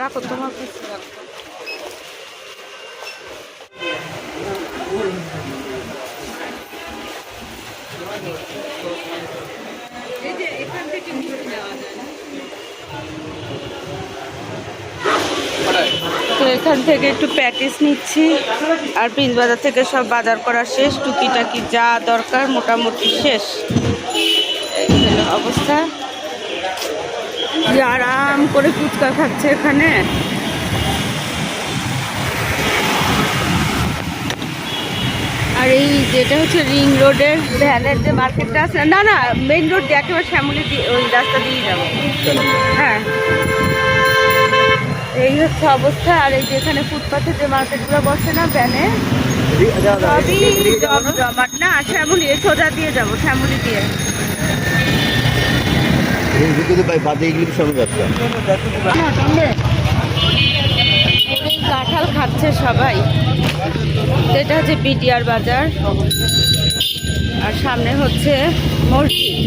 রাখো, তোমার এখান থেকে তো এখান থেকে একটু প্যাটিস নিচ্ছি, আর প্রিন্স বাজার থেকে সব বাজার করা শেষ, টুকিটাকি যা দরকার মোটামুটি শেষ। অবস্থা। যে আরাম করে ফুচকা খাচ্ছে এখানে। আর এই যেটা হচ্ছে রিং রোডের ভ্যানের যে মার্কেটটা আছে না না মেইন রোড দিয়ে একেবারে শ্যামলি দিয়ে ওই রাস্তা দিয়ে যাব। হ্যাঁ। এই হচ্ছে অবস্থা আর এই যে এখানে ফুটপাথে যে মার্কেটগুলো বসে না ভ্যানে সবই জম জমাট না শ্যামলি সোজা দিয়ে যাব শ্যামলি দিয়ে। কাঁঠাল খাচ্ছে সবাই। এটা হচ্ছে বিটিআর বাজার। আর সামনে হচ্ছে মসজিদ।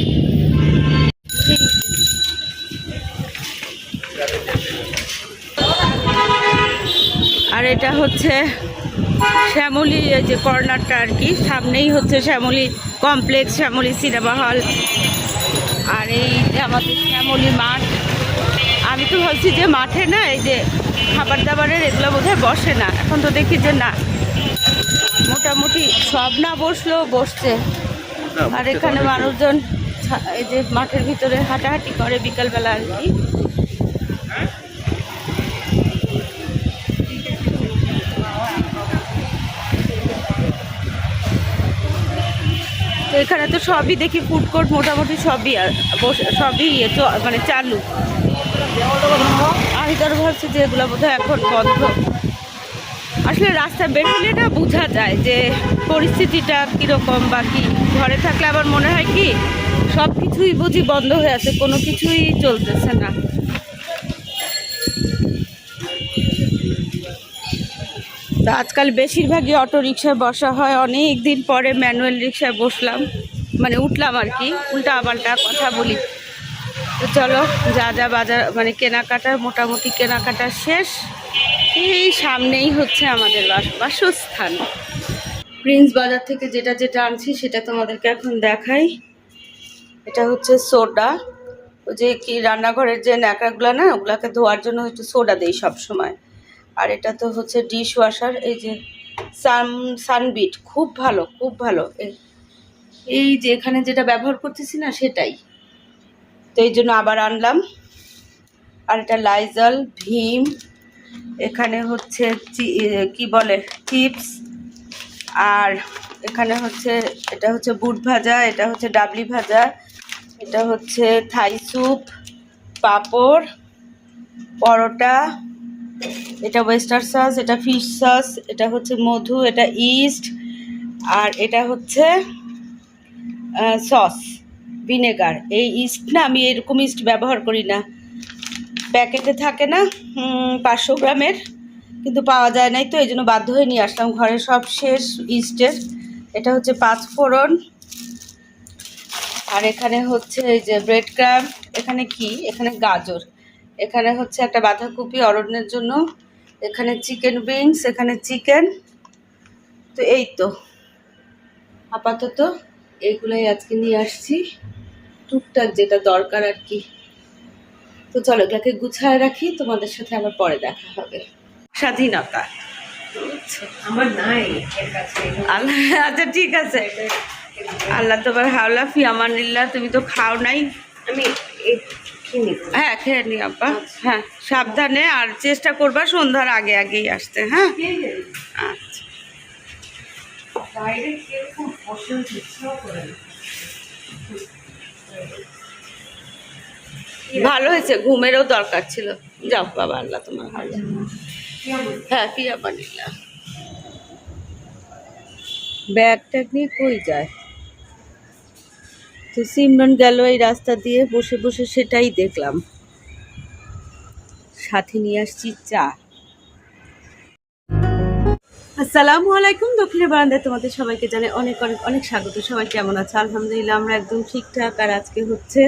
আর এটা হচ্ছে শ্যামলি যে কর্নারটা আর কি। সামনেই হচ্ছে Shyamali complex, Shyamali cinema hall. আর এই যে আমাদের শ্যামলি মাঠ আমি তো ভাবছি যে মাঠে না এই যে খাবার দাবারের এগুলো বোধহয় বসে না। এখন তো দেখি যে না মোটামুটি সব না বসলেও বসছে। আর এখানে মানুষজন এই যে মাঠের ভিতরে হাঁটাহাঁটি করে বিকালবেলা আর কি। এখানে তো সবই দেখি ফুড কোর্ট মোটামুটি সবই সবই ইয়ে মানে চালু। আমি তো আরও ভাবছি যে এগুলো বোধহয় এখন বন্ধ। আসলে রাস্তা বেরোলে না বোঝা যায় যে পরিস্থিতিটা কীরকম বা কি। ঘরে থাকলে আবার মনে হয় কি সব কিছুই বুঝি বন্ধ হয়ে আছে, কোনো কিছুই চলতেছে না। তো আজকাল বেশিরভাগই অটো রিক্সায় বসা হয়। অনেক দিন পরে ম্যানুয়াল রিক্সায় বসলাম। মানে উঠলাম আর কি। উল্টা পাল্টা কথা বলি। তো চলো, যা যা বাজার মানে কেনাকাটা, মোটামুটি কেনাকাটা শেষ। এই সামনেই হচ্ছে আমাদের বাস- বাসস্থান। প্রিন্স বাজার থেকে যেটা যেটা আনছি, সেটা তোমাদেরকে এখন দেখাই। এটা হচ্ছে সোডা। ওই যে কি রান্নাঘরের যে ন্যাকড়াগুলো না, ওগুলাকে ধোয়ার জন্য একটু সোডা দেই সব সময় আর এটা তো হচ্ছে ডিশ ওয়াশার এই যে সান সানবিট খুব ভালো খুব ভালো। এই- যে এখানে যেটা ব্যবহার করতেছি না, সেটাই। তো এই জন্য আবার আনলাম। আর এটা লাইজল ভীম এখানে হচ্ছে কি বলে চিপস আর এখানে হচ্ছে, এটা হচ্ছে বুট ভাজা, এটা হচ্ছে ডাবলি ভাজা, এটা হচ্ছে থাই স্যুপ, পাঁপড়, পরোটা এটা ওয়েস্টার সস এটা ফিশ সস এটা হচ্ছে মধু, এটা ইস্ট আর এটা হচ্ছে সস ভিনেগার এই ইস্ট না, আমি এরকম ইস্ট ব্যবহার করি না। প্যাকেটে থাকে না পাঁচশো গ্রামের, কিন্তু পাওয়া যায় নাই তো, এই জন্য বাধ্য হয়ে নিয়ে আসলাম। ঘরে সব শেষ ইস্টের এটা হচ্ছে পাঁচ ফোড়ন। আর এখানে হচ্ছে এই যে ব্রেড ক্রাম এখানে কি? এখানে গাজর। এখানে হচ্ছে একটা বাঁধাকপি অরণ্যের জন্য। এখানে চিকেন উইংস এখানে চিকেন তো এই তো। আপাতত এইগুলোই আজকে নিয়ে আসছি। টুকটাক যেটা দরকার আর কি। তো চলো এগুলোকে গুছায় রাখি তোমাদের সাথে আবার পরে দেখা হবে। স্বাধীনতা। আমার নাই আল্লাহ আচ্ছা ঠিক আছে। আল্লাহ তোমার হাওলা ফি আমানিল্লাহ তুমি তো খাও নাই। আমি হ্যাঁ খেয়ে নি আব্বা। হ্যাঁ সাবধানে আর চেষ্টা করবা সন্ধ্যার আগে আগেই আসতে হ্যাঁ? আচ্ছা। ভালো হয়েছে ঘুমেরও দরকার ছিল। যাও বাবা আল্লাহ তোমার ভালো। কেমন? হ্যাঁ ফি আমানিল্লাহ ব্যাগ ট্যাগ নিয়ে কই যায়? তো সিমরন গেল এই রাস্তা দিয়ে, বসে বসে সেটাই দেখলাম। সাথে নিয়ে আসছি চা। আসসালামু আলাইকুম দক্ষিণের বারান্দায় তোমাদের সবাইকে জানে অনেক অনেক অনেক স্বাগত। সবাই কেমন আছে? আলহামদুলিল্লাহ, আমরা একদম ঠিকঠাক। আর আজকে হচ্ছে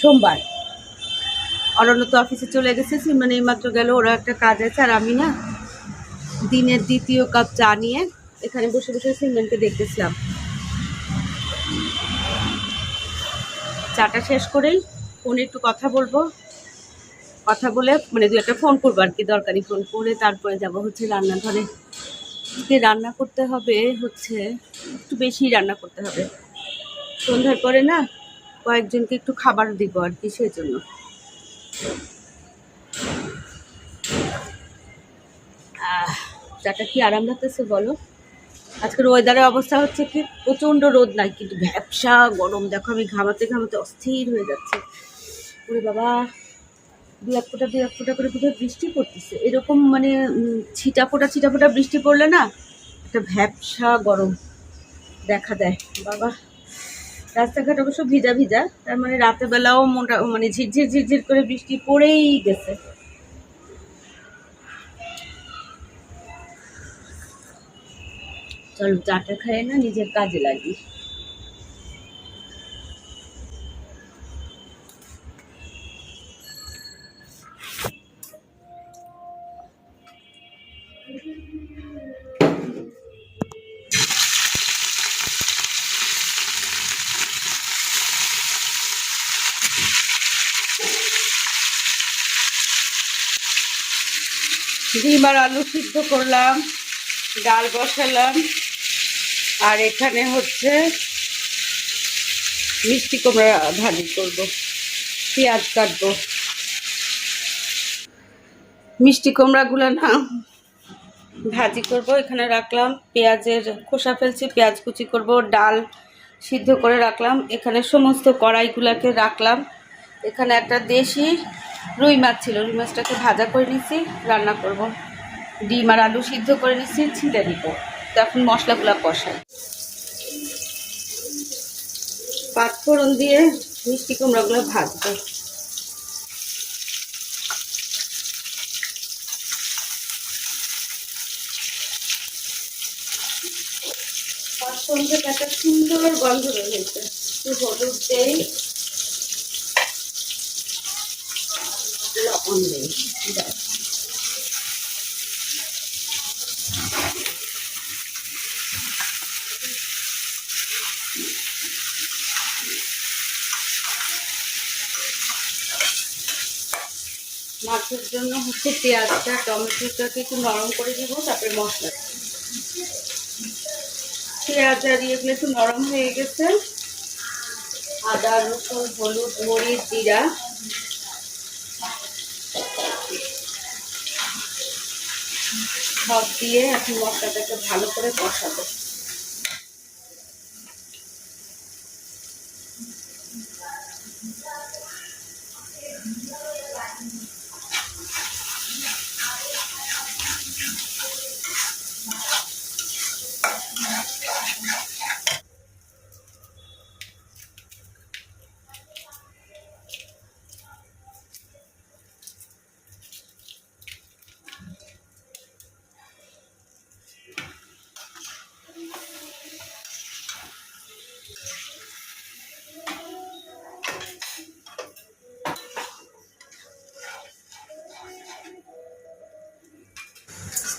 সোমবার। অরণ্য তো অফিসে চলে গেছে মানে এইমাত্র গেল, ওরা একটা কাজ আছে আর আমি না দিনের দ্বিতীয় কাপ চা নিয়ে এখানে বসে বসে সিমেন্টকে দেখতেছিলাম। চাটা শেষ করেই ফোনে একটু কথা বলব। কথা বলে মানে দু একটা ফোন করব আর কি, দরকারি ফোন করে তারপরে যাব হচ্ছে রান্নাঘরে। আজকে রান্না করতে হবে হচ্ছে, একটু বেশি রান্না করতে হবে। সন্ধ্যার পরে না কয়েকজনকে একটু খাবার দিব আর কি সেই জন্য চাটা কি আরাম লাগতেছে বলো? আজকের ওয়েদারের অবস্থা হচ্ছে কি? প্রচণ্ড রোদ নাই, কিন্তু ভ্যাবসা গরম। দেখো আমি ঘামাতে ঘামাতে অস্থির হয়ে যাচ্ছে। ওরে বাবা, দু এক ফোঁটা, দু এক ফোঁটা করে বোধহয় বৃষ্টি পড়তেছে। এরকম মানে ছিটা ফোটা ছিটা ফোটা বৃষ্টি পড়লে না একটা ভ্যাবসা গরম দেখা দেয়। বাবা, রাস্তাঘাট অবশ্য ভিজা ভিজা, তার মানে রাতের বেলাও মোটা মানে ঝিরঝির ঝিরঝির করে বৃষ্টি পড়েই গেছে। চলো চাটা খাই না নিজের কাজে লাগি। ডিম আর আলু সিদ্ধ করলাম ডাল বসালাম। আর এখানে হচ্ছে মিষ্টি কুমড়া ভাজি করব, পেঁয়াজ কাটবো। মিষ্টি কুমড়াগুলো না ভাজি করব, এখানে রাখলাম পেঁয়াজের খোসা ফেলছি, পেঁয়াজ কুচি করব, ডাল সিদ্ধ করে রাখলাম। এখানে সমস্ত কড়াইগুলোকে রাখলাম। এখানে একটা দেশি রুই মাছ ছিল, রুই মাছটাকে ভাজা করে নিচ্ছি রান্না করব। ডিম আর আলু সিদ্ধ করে নিচ্ছি ছিঁড়ে দিব তখন মশলাগুলো কষাই। পাঁচফোড়ন দিয়ে মিষ্টি কুমড়াগুলো ভাজবো। পাঁচফোড়ন থেকে একটা সুন্দর গন্ধ একটু হলুদ দেই। লবণ দেই ব্যাস। মাছের জন্য হচ্ছে পেঁয়াজটা, টমেটোটাকে একটু নরম করে দিব তারপরে মশলা পেঁয়াজ আর এগুলো একটু নরম হয়ে গেছে। আদা, রসুন, হলুদ, মরিচ, জিরা। সব দিয়ে এখন মশলাটাকে ভালো করে কষাবো।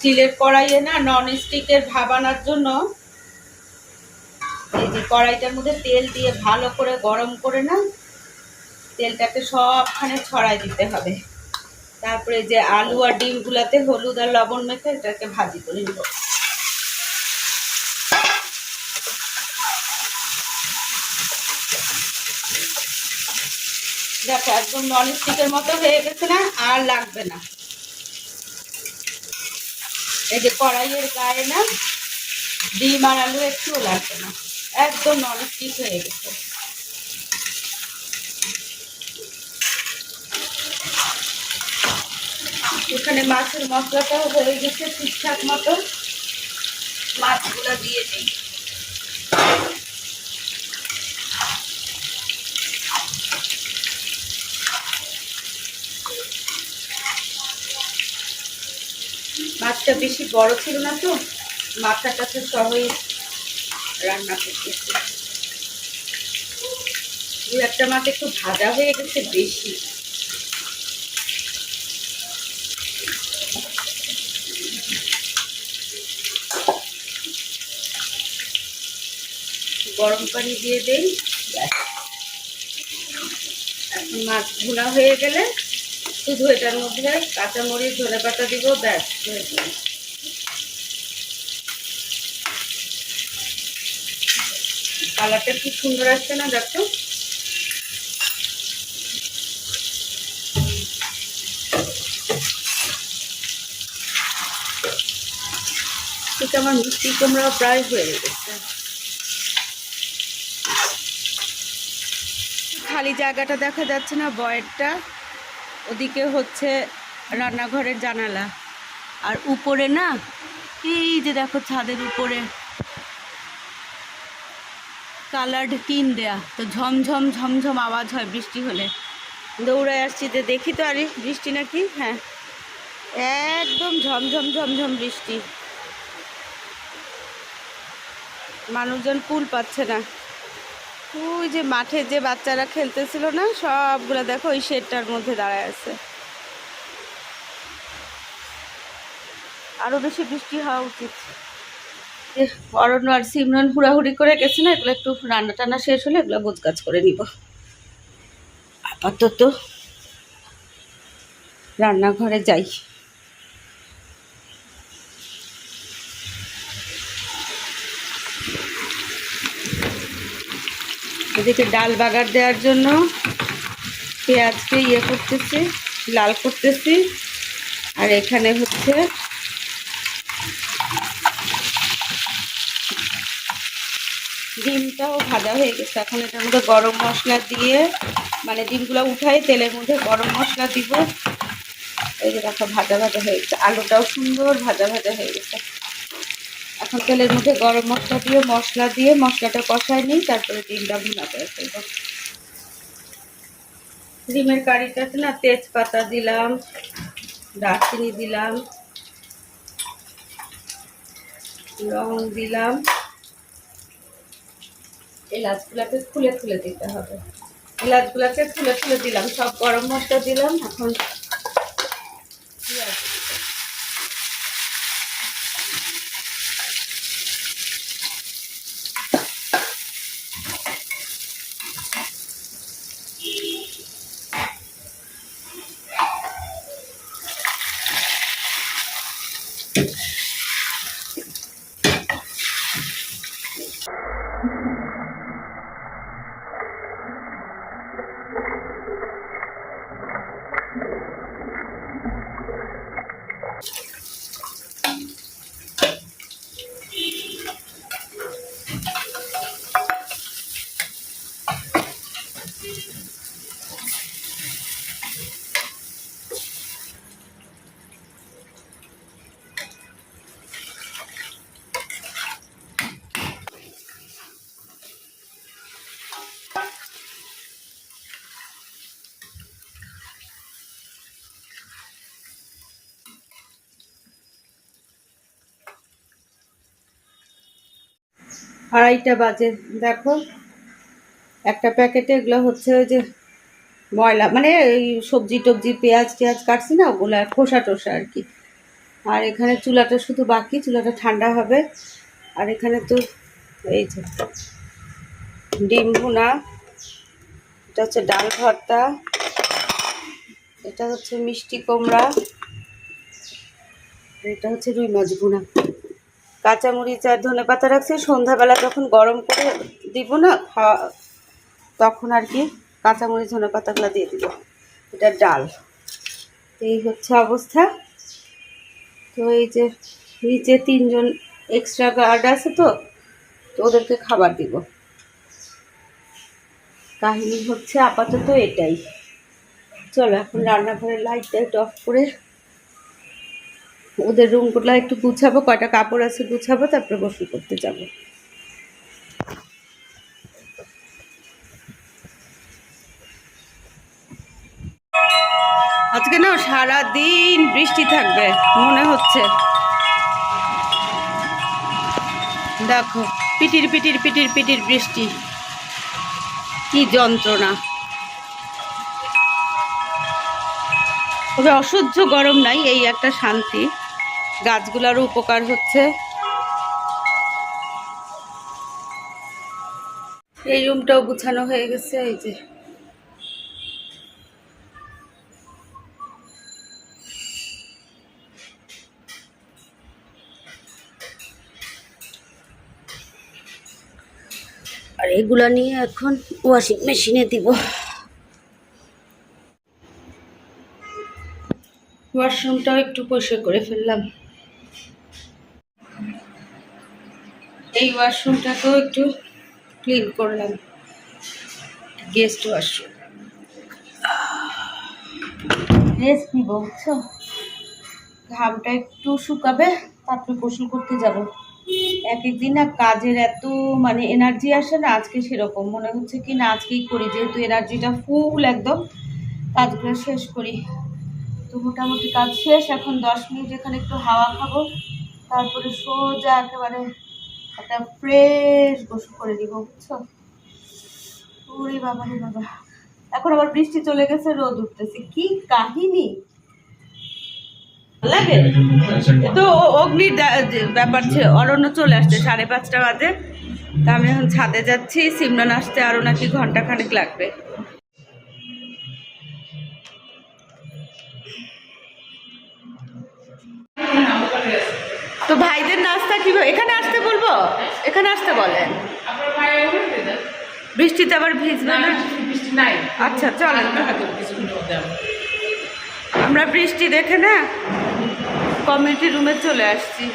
স্টিলের কড়াইয়ে না নন স্টিকের ভাব আনার জন্য এই যে কড়াইটার মধ্যে তেল দিয়ে ভালো করে গরম করে না তেলটাকে সবখানে ছড়াই দিতে হবে। তারপরে যে আলু আর ডিমগুলাতে হলুদ আর লবণ মেখে এটাকে ভাজি করে নিব। দেখো একদম নন স্টিকের মতো হয়ে গেছে না, আর লাগবে না। এই যে কড়াইয়ের গায়ে না ডিম আর আলু একটুও লাগবে না। একদম নন স্টিক হয়ে গেছে। এখানে মাছের মশলাটাও হয়ে গেছে ঠিকঠাক মতো মাছগুলো দিয়ে দিই। মাছটা বেশি বড় ছিল না তো মাথা কাছে সবই রান্না করতেছি। দু একটা মাছ একটু ভাজা হয়ে গেছে বেশি। গরম পানি দিয়ে দেই। এখন মাছ ভুনা হয়ে গেলে শুধু এটার মধ্যে কাঁচামরিচ ধনে পাতা দিব, ব্যাস। কালারটা কি সুন্দর আসছে না, দেখো? আমার মিষ্টি কুমড়া প্রায় হয়ে গেছে। খালি জায়গাটা দেখা যাচ্ছে না, বয়েরটা। ওদিকে হচ্ছে রান্নাঘরের জানালা। আর উপরে না, এই যে দেখো ছাদের উপরে। কালার্ড টিন দেয়া, তো ঝমঝম ঝমঝম আওয়াজ হয় বৃষ্টি হলে। দৌড়ায় আসছি যে দেখি তো আরে বৃষ্টি নাকি? হ্যাঁ। একদম ঝমঝম ঝমঝম বৃষ্টি। মানুষজন কুল পাচ্ছে না। ওই যে মাঠে যে বাচ্চারা খেলতেছিল না, সবগুলো দেখো ওই শেডটার মধ্যে দাঁড়ায় আছে। আরও বেশি বৃষ্টি হওয়া উচিত। অরণ্য আর সিমরন হুড়াহুড়ি করে গেছে না, এগুলো একটু রান্না টান্না শেষ হলে এগুলো গোছ কাজ করে নিব। আপাতত রান্নাঘরে যাই। এদিকে ডাল বাগার দেওয়ার জন্য পেঁয়াজকে ইয়ে করতেছি, লাল করতেছি। আর এখানে হচ্ছে ডিমটাও ভাজা হয়ে গেছে। এখন এটার মধ্যে গরম মশলা দিয়ে মানে ডিমগুলো উঠাই, তেলের মধ্যে গরম মশলা দিব। এই যে দেখো, ভাজা ভাজা হয়ে গেছে। আলুটাও সুন্দর ভাজা ভাজা হয়ে গেছে। এখন তেলের মধ্যে গরম মশলা দিয়ে মশলা দিয়ে মশলাটা কষায় নিই তারপরে ডিমটা ভুনা করে ফেলব ডিমের কারিটাতে না, তেজপাতা দিলাম, দারচিনি দিলাম, লং দিলাম। এলাচগুলাকে খুলে খুলে দিতে হবে। এলাচগুলাকে খুলে খুলে দিলাম, সব গরম মশলা দিলাম, এখন আড়াইটা বাজে। দেখো, একটা প্যাকেটে এগুলো হচ্ছে ওই যে ময়লা মানে এই সবজি টবজি, পেঁয়াজ টেয়াজ কাটছি না, ওগুলো খোসা টোসা আর কি। আর এখানে চুলাটা শুধু বাকি, চুলাটা ঠান্ডা হবে। আর এখানে তো এই যে ডিম ভুনা, এটা হচ্ছে ডাল ভর্তা, এটা হচ্ছে মিষ্টি কুমড়া এটা হচ্ছে রুই মাছ ভুনা। কাঁচামরিচ আর ধনে পাতা রাখছি। সন্ধ্যাবেলা যখন গরম করে দিব না, খাওয়া তখন আর কি কাঁচামরিচ, ধনে পাতাগুলো দিয়ে দিব। এটা ডাল। এই হচ্ছে অবস্থা। তো এই যে নিচে তিনজন এক্সট্রা গার্ড আছে তো তো ওদেরকে খাবার দিব। কাহিনী হচ্ছে আপাতত এটাই। চলো, এখন রান্নাঘরের লাইট টাইট অফ করে ওদের রুমগুলো একটু গুছাবো, কয়টা কাপড় আছে গুছাবো, তারপরে গোসল করতে যাব। আজকে না সারা দিন বৃষ্টি থাকবে, মনে হচ্ছে। দেখো, পিটির পিটির পিটির পিটির বৃষ্টি। কি যন্ত্রণা। তবে অসহ্য গরম নাই, এই একটা শান্তি। গাছগুলোরও উপকার হচ্ছে। এই রুমটাও গুছানো হয়ে গেছে, এই যে। আর এগুলা নিয়ে এখন ওয়াশিং মেশিনে দিব। ওয়াশরুমটাও একটু পরিষ্কার করে ফেললাম। এই ওয়াশরুমটাকেও একটু ক্লিন করলাম। গেস্ট ওয়াশরুম রেস্ট নিব ঘামটা একটু শুকাবে, তারপরে গোসল করতে যাব। এক একদিন না কাজের এত মানে এনার্জি আসে না, আজকে সেরকম। মনে হচ্ছে কি না আজকেই করি, যেহেতু এনার্জিটা ফুল একদম, কাজগুলো শেষ করি। তো মোটামুটি কাজ শেষ, এখন দশ মিনিট এখানে একটু হাওয়া খাব, তারপরে সোজা একেবারে একটা ফ্রেশ গোসল করে দিব বুঝছ? ওরে বাবা রে বাবা। এখন আবার বৃষ্টি চলে গেছে, রোদ উঠতেছে। কি কাহিনী? লাগে? তো অগ্নির ব্যাপার অরণ্য চলে আসছে, সাড়ে পাঁচটা বাজে। তা আমি এখন ছাদে যাচ্ছি আসতে নাকি ঘণ্টা খানেক লাগবে। তো ভাইদের নাস্তা কীভাবে এখানে আসতে বলব? এখানে আসতে বলে বৃষ্টিতে? আবার ভিজবে না নাই। আচ্ছা চলেন। আমরা বৃষ্টি দেখে না কমিউনিটি রুমে চলে আসছি।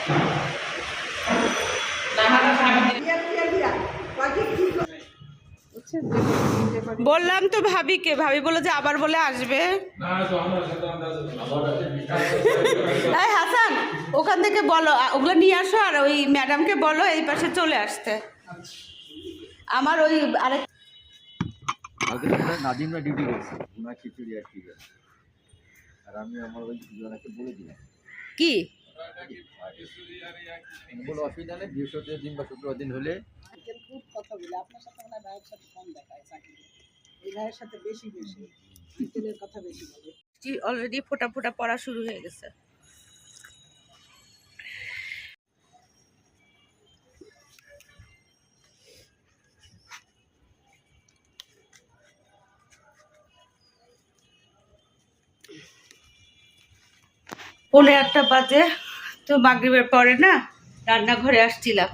বললাম তো ভাবিকে ভাবি বলে যে আবার বলে আসবে। এই হাসান ওখান থেকে বলো ওগুলো নিয়ে আসো আর ওই ম্যাডামকে বলো এই পাশে চলে আসতে। আমার ওই আরেক কালকে তো আমরা নাদিমরা ডিউটি করছি ওনার খিচুড়ি আর ঠিক আর আমি আমার ওই বলে দিলাম। কি? কোনো অসুবিধা নেই বৃহস্পতিবার দিন বা শুক্রবার দিন হলে। খুব কথা বলে। আপনার সাথে মনে ভাইয়ের সাথে কম দেখায় চাকরি। এই ভাইয়ের সাথে বেশি বেশি। তেলের কথা বেশি বলে। অলরেডি ফোটা ফোটা পড়া শুরু হয়ে গেছে। পনেরো একটা বাজে। তো মাগরিবের পরে না রান্নাঘরে আসছিলাম।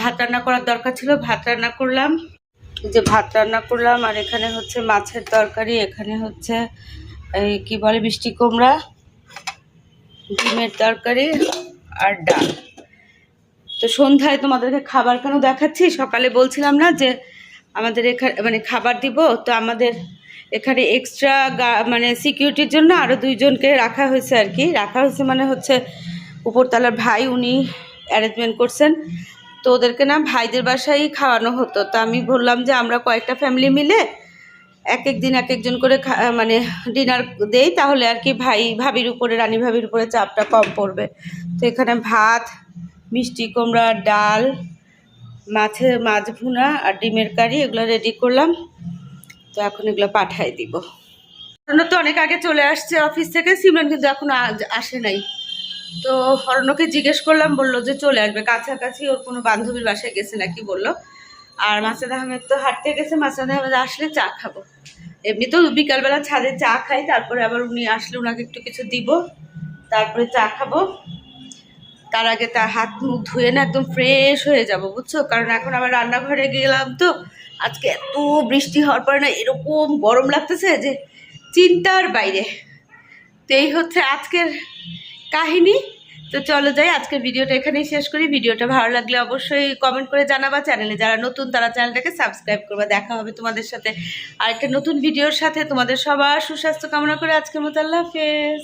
ভাত রান্না করার দরকার ছিল, ভাত রান্না করলাম। যে ভাত রান্না করলাম, আর এখানে হচ্ছে মাছের তরকারি, এখানে হচ্ছে এই কি বলে মিষ্টি কুমড়া, ডিমের তরকারি আর ডাল। তো সন্ধ্যায় তোমাদেরকে খাবার কেন দেখাচ্ছি? সকালে বলছিলাম না যে আমাদের এখানে মানে খাবার দিব, তো আমাদের এখানে এক্সট্রা মানে সিকিউরিটির জন্য আরও দুইজনকে রাখা হয়েছে আর কি। রাখা হয়েছে মানে হচ্ছে উপরতলার ভাই উনি অ্যারেঞ্জমেন্ট করছেন। তো ওদেরকে না ভাইদের বাসায় খাওয়ানো হতো। তো আমি বললাম যে আমরা কয়েকটা ফ্যামিলি মিলে এক এক দিন এক একজন করে মানে ডিনার দেই, তাহলে আর কি ভাই ভাবির উপরে, রানী ভাবির উপরে চাপটা কম পড়বে। তো এখানে ভাত, মিষ্টি কুমড়া, ডাল মাছের মাছ ভুনা আর ডিমের কারি এগুলো রেডি করলাম। তো এখন এগুলো পাঠাই দিব। তো অনেক আগে চলে আসছে অফিস থেকে, সিমরান কিন্তু এখন আসে নাই। তো অরণ্যকে জিজ্ঞেস করলাম, বলল যে চলে আসবে। কাছাকাছি ওর কোনো বান্ধবীর বাসায় গেছে নাকি বলল। আর মাসাদ আহমেদ তো হাঁটতে গেছে, মাসাদ আহমেদ আসলে চা খাব। এমনি তো বিকালবেলা ছাদে চা খাই, তারপরে আবার উনি আসলে ওনাকে একটু কিছু দিব, তারপরে চা খাব। তার আগে তার হাত মুখ ধুয়ে না একদম ফ্রেশ হয়ে যাব, বুঝছ? কারণ এখন আবার রান্নাঘরে গেলাম তো, আজকে এত বৃষ্টি হওয়ার পরে না এরকম গরম লাগতেছে যে চিন্তার বাইরে। তো এই হচ্ছে আজকের কাহিনী। তো চলো যাই, আজকের ভিডিওটা এখানেই শেষ করি। ভিডিওটা ভালো লাগলে অবশ্যই কমেন্ট করে জানাবা। চ্যানেলে যারা নতুন, তারা চ্যানেলটাকে সাবস্ক্রাইব করবা। দেখা হবে তোমাদের সাথে আর একটা নতুন ভিডিওর সাথে। তোমাদের সবার সুস্বাস্থ্য কামনা করে আজকের মতো আল্লাহ হাফেজ।